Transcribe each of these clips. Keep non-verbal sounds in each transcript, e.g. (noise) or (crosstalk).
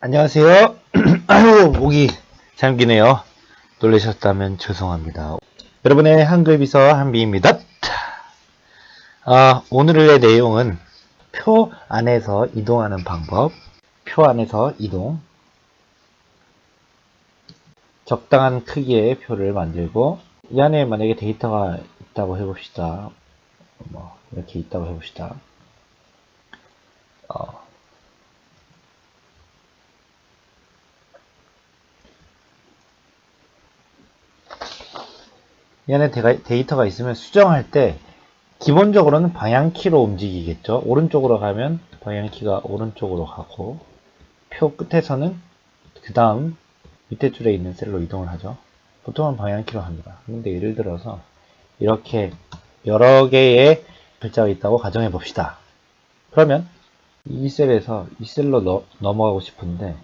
안녕하세요. (clears throat) 아유, 목이 잠기네요. 놀라셨다면 죄송합니다. 여러분의 한글 비서 한비입니다. 아, 오늘의 내용은 표 안에서 이동하는 방법, 표 안에서 이동, 적당한 크기의 표를 만들고 이 안에 만약에 데이터가 있다고 해봅시다. 뭐 이렇게 있다고 해봅시다. 이 안에 데이터가 있으면 수정할 때 기본적으로는 방향키로 움직이겠죠. 오른쪽으로 가면 방향키가 오른쪽으로 가고 표 끝에서는 그 다음 밑에 줄에 있는 셀로 이동을 하죠. 보통은 방향키로 합니다. 근데 예를 들어서 이렇게 여러 개의 글자가 있다고 가정해 봅시다. 그러면 이 셀에서 이 셀로 너- 넘어가고 싶은데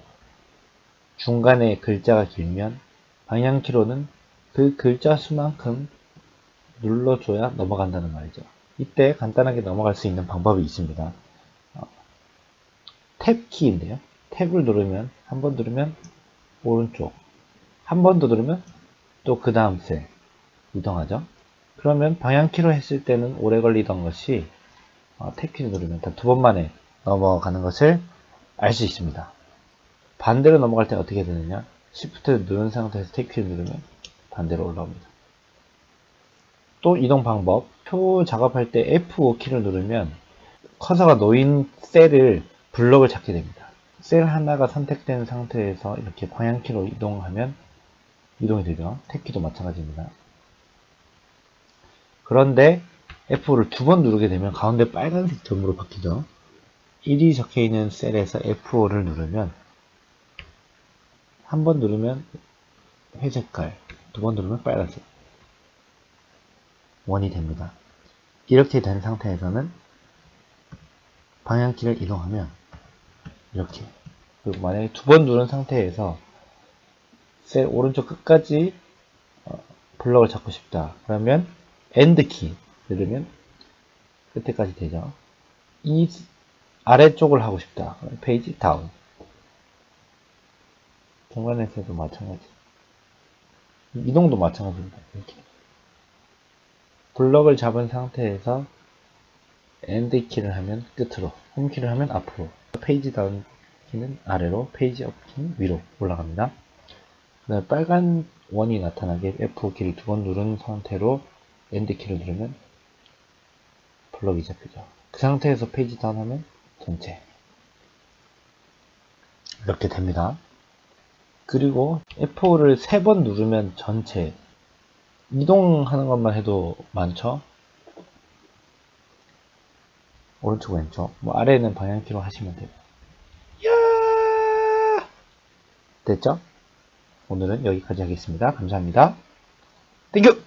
중간에 글자가 길면 방향키로는 그 글자 수만큼 눌러줘야 넘어간다는 말이죠. 이때 간단하게 넘어갈 수 있는 방법이 있습니다. 어, 탭 키인데요. 탭을 누르면 한 번 누르면 오른쪽, 한 번 더 누르면 또 그 다음 셀 이동하죠. 그러면 방향키로 했을 때는 오래 걸리던 것이 어, 탭키를 누르면 단두번 만에 넘어가는 것을 알 수 있습니다. 반대로 넘어갈 때 어떻게 되느냐? Shift를 누른 상태에서 탭키를 누르면 반대로 올라옵니다. 또 이동 방법. 표 작업할 때 F5 키를 누르면 커서가 놓인 셀을 블럭을 찾게 됩니다. 셀 하나가 선택된 상태에서 이렇게 방향키로 이동하면 이동이 되죠. 탭키도 마찬가지입니다. 그런데 F5를 두 번 누르게 되면 가운데 빨간색 점으로 바뀌죠. 1이 적혀 있는 셀에서 F5를 누르면 한 번 누르면 회색깔, 두 번 누르면 빨간색. 원이 됩니다. 이렇게 된 상태에서는 방향키를 이동하면 이렇게 그리고 만약에 두 번 누른 상태에서 셀 오른쪽 끝까지 어, 블럭을 잡고 싶다. 그러면 엔드 키 누르면 끝에까지 되죠. 이 아래쪽을 하고 싶다. 페이지 다운. 중간에서도 마찬가지. 이동도 마찬가지입니다. 이렇게. 블럭을 잡은 상태에서 엔드 키를 하면 끝으로, 홈 키를 하면 앞으로, 페이지 다운 키는 아래로, 페이지 업 키는 위로 올라갑니다. 그다음에 빨간 원이 나타나게 F 키를 두 번 누른 상태로 엔드 키를 누르면 블럭이 잡히죠. 그 상태에서 페이지 다운 하면 전체. 이렇게 됩니다. 그리고 F5를 세 번 누르면 전체 이동하는 것만 해도 많죠. 오른쪽 왼쪽 뭐 아래는 방향키로 하시면 돼요. 야 됐죠? 오늘은 여기까지 하겠습니다. 감사합니다. 땡큐!